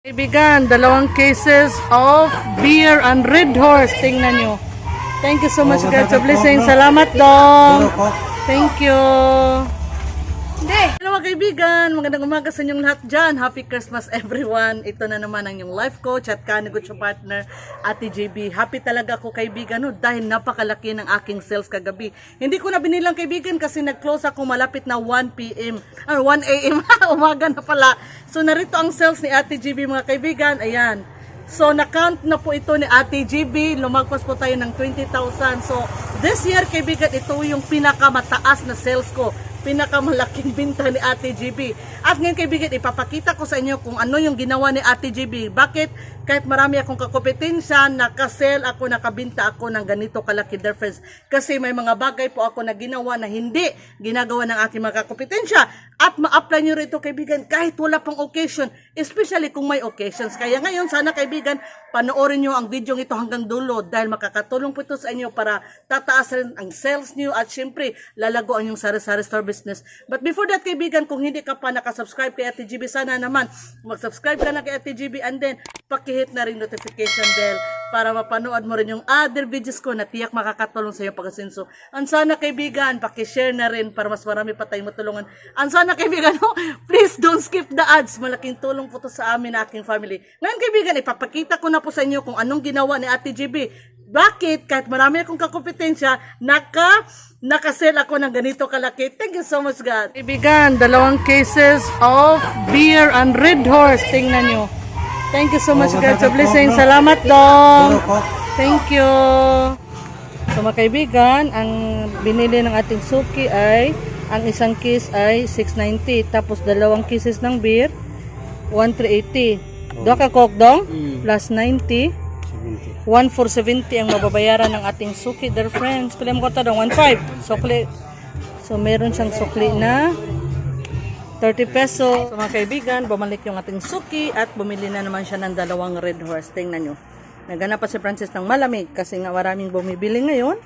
Kaibigan, dalawang cases of beer and red horse. Tingnan nyo. Thank you so much, God, sa blessing. Salamat, Dong. Thank you. Hello mga kaibigan, magandang umaga sa inyong lahat dyan. Happy Christmas everyone. Ito na naman ang yung life coach at kanegosyo partner, Ate JB. Happy talaga ako kaibigan no, dahil napakalaki ng aking sales kagabi. Hindi ko na binilang kaibigan kasi nag-close ako malapit na 1 p.m. or 1 a.m. umaga na pala. So narito ang sales ni Ate JB mga kaibigan. Ayan. So, na-count na po ito ni Ate GB. Lumagpas po tayo ng 20,000. So, this year, kaibigan, ito yung pinakamataas na sales ko. Pinakamalaking binta ni Ate GB. At ngayon, kaibigan, ipapakita ko sa inyo kung ano yung ginawa ni Ate GB. Bakit? Kahit marami akong kakompetensya, nakasell ako, nakabinta ako ng ganito kalaki difference. Kasi may mga bagay po ako na ginawa na hindi ginagawa ng aking mga kakompetensya. At ma-apply nyo rito, kaibigan, kahit wala pang occasion. Especially kung may occasions. Kaya ngayon, sana kaibigan, panoorin nyo ang video ito hanggang dulo dahil makakatulong po ito sa inyo para tataas rin ang sales nyo at syempre, lalago ang yung sari-sari store business. But before that, kaibigan, kung hindi ka pa nakasubscribe kay Ate GB, sana naman mag-subscribe ka na kay Ate GB and then pakihit na rin notification bell para mapanood mo rin yung other videos ko na tiyak makakatulong sa iyo pagkasinso. Ang sana kaibigan, pakishare na rin para mas marami pa tayong matulungan. Ang sana kaibigan, no, please don't skip the ads. Malaking tulong po to sa amin na aking family. Ngayon kaibigan, ipapakita ko na po sa inyo kung anong ginawa ni Ate GB. Bakit? Kahit marami akong kakompetensya, naka, nakasell ako ng ganito kalaki. Thank you so much, God. Kaibigan, dalawang cases of beer and red horse. Tingnan nyo. Thank you so much, God, sa blessing. Salamat, Dong. Thank you. So, mga kaibigan, ang binili ng ating suki ay, ang isang case ay 690. Tapos, dalawang cases ng beer, 1380. Doka ka coke dong, plus 90. 1470 ang mababayaran ng ating suki, dear friends. Pili mo ko ito dong, 15. Sukli. So, meron siyang sukli na 30 peso. So, mga kaibigan, bumalik yung ating suki at bumili na naman siya ng dalawang red horse. Tingnan nyo. Naghanap pa si Francis ng malamig kasi nga maraming bumibili ngayon.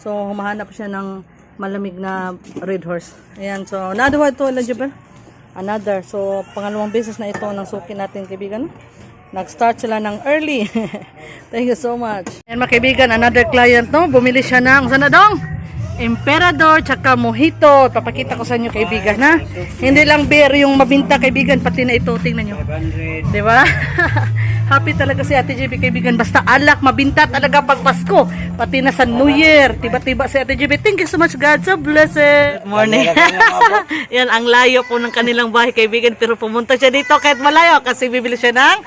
So, humahanap siya ng malamig na red horse. Ayan. So, another one to, eligible? Another. So, pangalawang beses na ito ng suki natin, kaibigan. Nag-start sila ng early. Thank you so much. Ayan mga kaibigan, another client no, bumili siya ng, sana dong? Emperador, tsaka mojito. Papakita ko sa inyo kaibigan ha. Hindi lang beer yung mabinta kaibigan, pati na ito, tingnan nyo. 500. Di ba? Happy talaga si Ate JB kaibigan. Basta alak, mabinta talaga pag Pasko. Pati na sa New Year. Tiba-tiba si Ate JB. Thank you so much God. So blessed. Good morning. Yan, ang layo po ng kanilang bahay kaibigan. Pero pumunta siya dito kahit malayo kasi bibili siya ng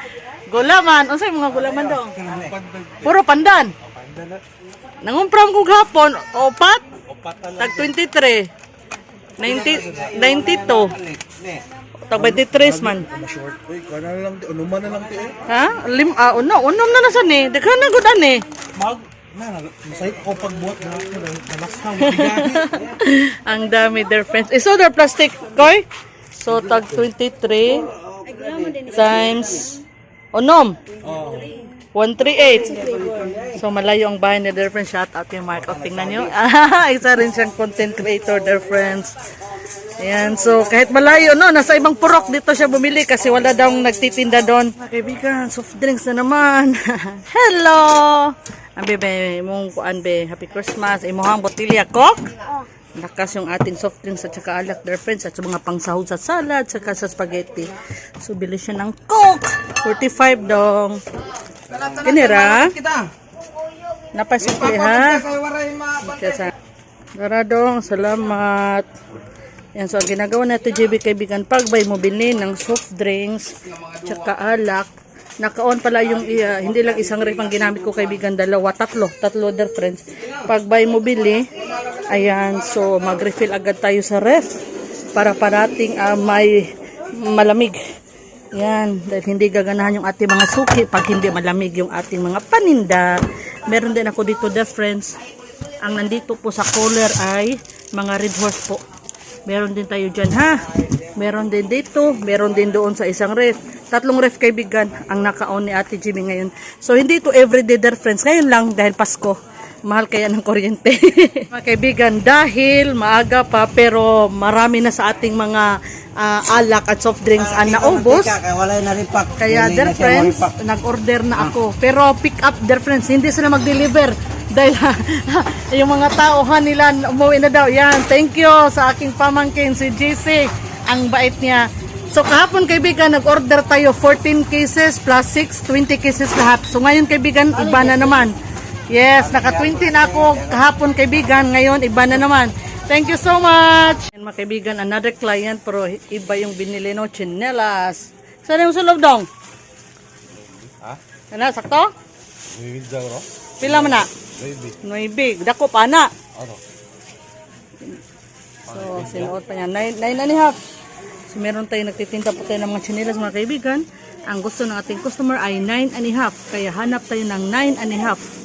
gulaman. Ano mga gulaman daw? Puro pandan. Nangumpram kong hapon, opat, tag 23. 90, 92. Tag 23 man. Short. Uy, kaya na lang. Unuman na lang ti eh. Ha? Lim, ah, uno, unom na nasa ni. Daghan na gud ani. Mag. Na, masayit ko pagbuhat na ako. Na. Ang dami their friends. Iso their plastic, koy. So tag 23 times unom. Oh. 138. So malayo ang bahay ni their friends. Shout out kay Mark. O, tingnan nyo. Ah, isa rin siyang content creator, their friends. Ayan, so kahit malayo, no, nasa ibang purok dito siya bumili kasi wala daw nagtitinda doon. Mga kaibigan, soft drinks na naman. Hello! Ang bebe, mong kuan be, Happy Christmas. Imuhang botilya, coke? Lakas yung ating soft drinks at saka alak, their friends, at sa mga pangsahod sa salad, saka sa spaghetti. So, bili siya ng coke. 45 dong. Kinira? Napasukli ha? Garadong, salamat. Yan, so ang ginagawa natin, JB kaibigan, pag bay mo bili ng soft drinks, tsaka alak, naka-on pala yung, iya, hindi lang isang ref ang ginamit ko kaibigan, dalawa, tatlo, tatlo other friends. Pag bay mo bili, ayan, so mag-refill agad tayo sa ref para parating ah, may malamig. Yan, dahil hindi gaganahan yung ating mga suki pag hindi malamig yung ating mga paninda. Meron din ako dito, dear friends. Ang nandito po sa cooler ay mga red horse po. Meron din tayo dyan ha. Meron din dito. Meron din doon sa isang ref. Tatlong ref kaibigan ang naka-on ni Ate Jimmy ngayon. So hindi to everyday dear friends. Ngayon lang dahil Pasko. Mahal kaya ng kuryente. mga kaibigan, dahil maaga pa pero marami na sa ating mga ah, alak at soft drinks ang naubos. Wala na rin pak. Kaya Hindi dear na siya friends, nag-order na ako. Pero pick up dear friends, hindi sila mag-deliver. Dahil yung mga tao ha nila umuwi na daw. Yan, thank you sa aking pamangkin si JC. Ang bait niya. So kahapon kaibigan, nag-order tayo 14 cases plus 6, 20 cases lahat. So ngayon kaibigan, iba na naman. Yes, naka-20 na ako kahapon kaibigan. Ngayon, iba na naman. Thank you so much. And mga kaibigan, another client pero iba yung binili no, chinelas. Saan yung sulog dong? Ha? Ano, sakto? Bibig daw ro? Pila man na? Baby. Noibig. Dako pa na. Ano? So, sinuot pa niya. Nine, nine and a half. So, meron tayo nagtitinda po tayo ng mga chinelas mga kaibigan. Ang gusto ng ating customer ay nine and a half. Kaya hanap tayo ng nine and a half.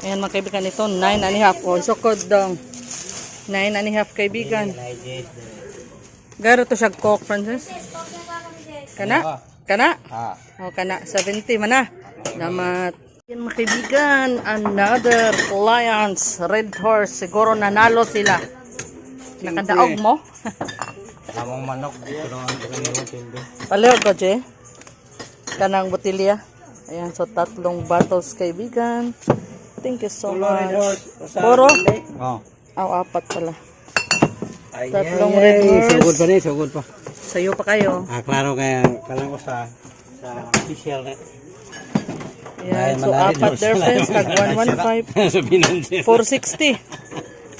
Ayan mga kaibigan ito, nine and a half. O, sukod dong. Nine and a half kaibigan. Garo to siya coke, Francis? Kana? Kana? Ha. O, kana. 70 man na. Salamat. Yan mga kaibigan, another clients, Red Horse. Siguro nanalo sila. Nakadaog mo? Among manok. Paleo ko, Je. Kanang botilya. Ayan, so tatlong bottles kaibigan. Thank you so much. Puro? Oh. Aw, apat pala. Ay, Tatlong Red Horse. Sugod pa ni, sugod pa. Sa'yo pa kayo. Ah, klaro kaya kalang ko sa sa official net. Ayan, so apat their friends, tag 115. sa financial. 460.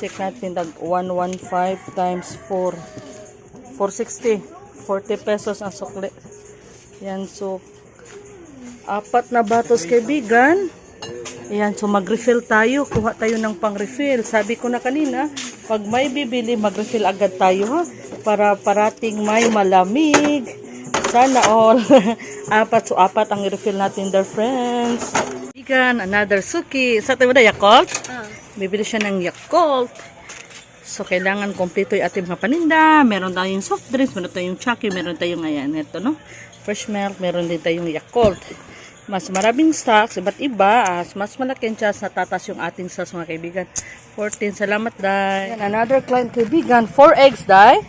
Check natin, tag 115 times 4. 460. 40 pesos ang sukli. Yan, so apat na batos kaibigan. Ayan, so mag-refill tayo. Kuha tayo ng pang-refill. Sabi ko na kanina, pag may bibili, mag-refill agad tayo ha. Para parating may malamig. Sana all. apat, so apat ang i-refill natin there friends. Kaibigan, another suki. Sa tayo na Yakult? Bibili siya ng Yakult. So, kailangan kompleto yung ating mga paninda. Meron tayong soft drinks, meron tayong chucky, meron tayong ayan, ito no. Fresh milk, meron din tayong Yakult. Mas maraming stocks, iba't iba. As mas malaki ang chance na tatas yung ating sales mga kaibigan. 14, salamat dai. Ayan, Another client kaibigan, 4 eggs dai.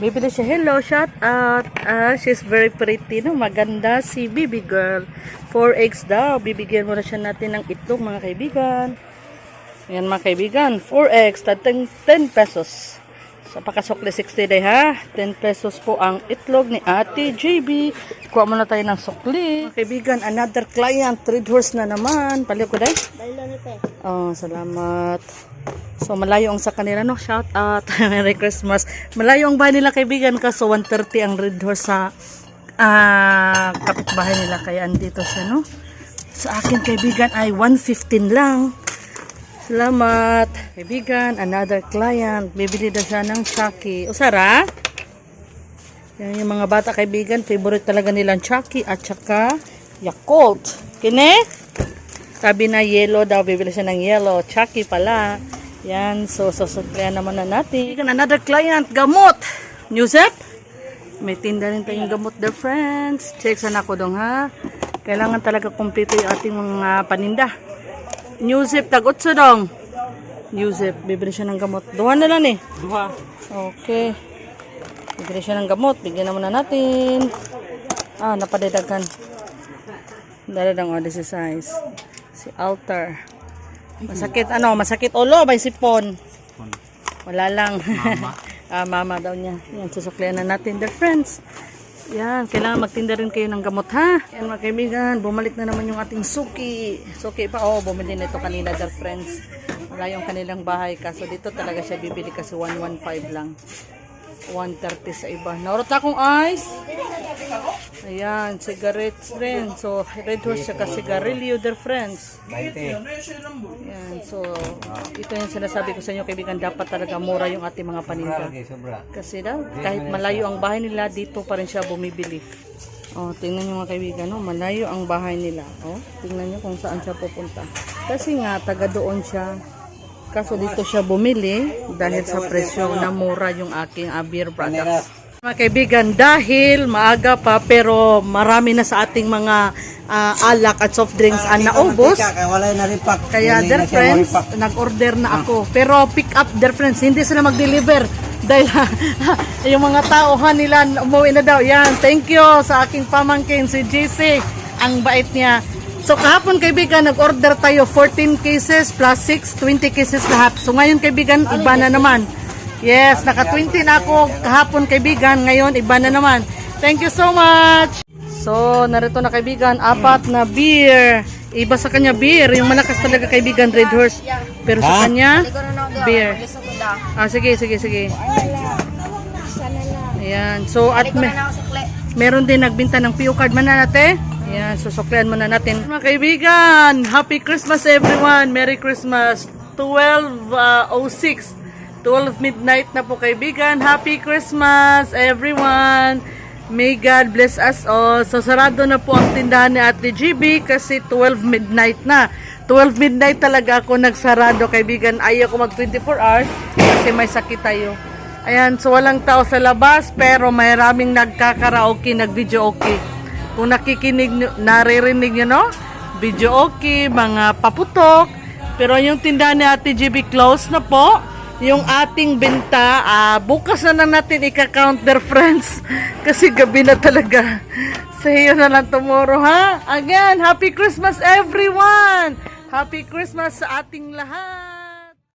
Bibili siya, hello, shout out. Ah, she's very pretty, no? Maganda si baby girl. 4 eggs daw. Bibigyan mo na siya natin ng itlog mga kaibigan. Ayan mga kaibigan, 4x, tatang 10 pesos. Sa pakasukli 60 day ha, 10 pesos po ang itlog ni Ate JB. Kuha muna tayo ng sukli. Mga kaibigan, another client, trade horse na naman. Paliw ko day? Oh, salamat. So, malayo ang sa kanila, no? Shout out. Merry Christmas. Malayo ang bahay nila, kaibigan, kaso 130 ang red horse sa ah kapitbahay nila. Kaya andito siya, no? Sa akin, kaibigan, ay 115 lang. Salamat. Kaibigan, another client. Bibili na siya ng Chucky. O, Sara? Yan yung mga bata kaibigan. Favorite talaga nilang Chucky at saka Yakult. Kine? Sabi na yellow daw. Bibili siya ng yellow. Chucky pala. Yan. So, sasuklihan naman na natin. Kaibigan, another client. Gamot. Newsep? May tinda rin tayong gamot there, friends. Check sana ako dong, ha? Kailangan talaga kumpleto yung ating mga paninda. New zip, tagot sa dong. New zip, bibili siya ng gamot. Duha na lang eh. Duha. Okay. Bibili siya ng gamot. Bigyan naman na natin. Ah, napadadagan. Daladang oh, this is size. Si Altar. Masakit, ano, masakit ulo, may sipon. Wala lang. Mama. ah, mama daw niya. Yan, susuklian na natin. Dear friends. Yan, kailangan magtinda rin kayo ng gamot ha. Yan mga kaibigan, bumalik na naman yung ating suki. Suki pa, oh, bumili na ito kanina, dear friends. Wala yung kanilang bahay, kaso dito talaga siya bibili kasi 115 lang. 130 sa iba. Naurot akong ice. Ayan, cigarettes rin. So, red horse siya sigarilyo, dear friends. 20. Yan, so, ito yung sinasabi ko sa inyo, kaibigan, dapat talaga mura yung ating mga paninda. Kasi daw, kahit malayo ang bahay nila, dito pa rin siya bumibili. Oh, tingnan niyo mga kaibigan, no? malayo ang bahay nila. Oh, tingnan niyo kung saan siya pupunta. Kasi nga, taga doon siya. Kaso dito siya bumili dahil sa presyo na mura yung aking uh, beer products. Mga kaibigan, dahil maaga pa pero marami na sa ating mga ah, alak at soft drinks ang naubos. Kaya wala na ripak. Kaya dear friends, nag-order na ako. Pero pick up dear friends, hindi sila mag-deliver. Dahil yung mga tao ha nila umuwi na daw. Yan, thank you sa aking pamangkin si JC. Ang bait niya. So kahapon kaibigan, nag-order tayo 14 cases plus 6, 20 cases lahat. So ngayon kaibigan, iba na naman. Yes, naka-20 na ako kahapon kaibigan. Ngayon, iba na naman. Thank you so much! So, narito na kaibigan, apat na beer. Iba sa kanya beer, yung malakas talaga kaibigan, Red Horse. Pero sa kanya, beer. Ah, sige, sige, sige. Ayan. So, at me- meron din nagbinta ng PO card man na natin. Ayan, susuklian muna natin. Mga kaibigan, Happy Christmas everyone! Merry Christmas! 12.06 12 midnight na po kaibigan. Happy Christmas everyone! May God bless us all. So, sarado na po ang tindahan ni Ate GB kasi 12 midnight na. 12 midnight talaga ako nagsarado kaibigan. Ayaw ko mag 24 hours kasi may sakit tayo. Ayan, so walang tao sa labas pero may raming nagkakaraoke, nag-video okay. Kung nakikinig, naririnig nyo, no? Video okay, mga paputok. Pero yung tindahan ni Ate GB close na po. Yung ating benta, ah, bukas na lang natin ika-count their friends. Kasi gabi na talaga. Say you na lang tomorrow, ha? Again, Happy Christmas everyone! Happy Christmas sa ating lahat!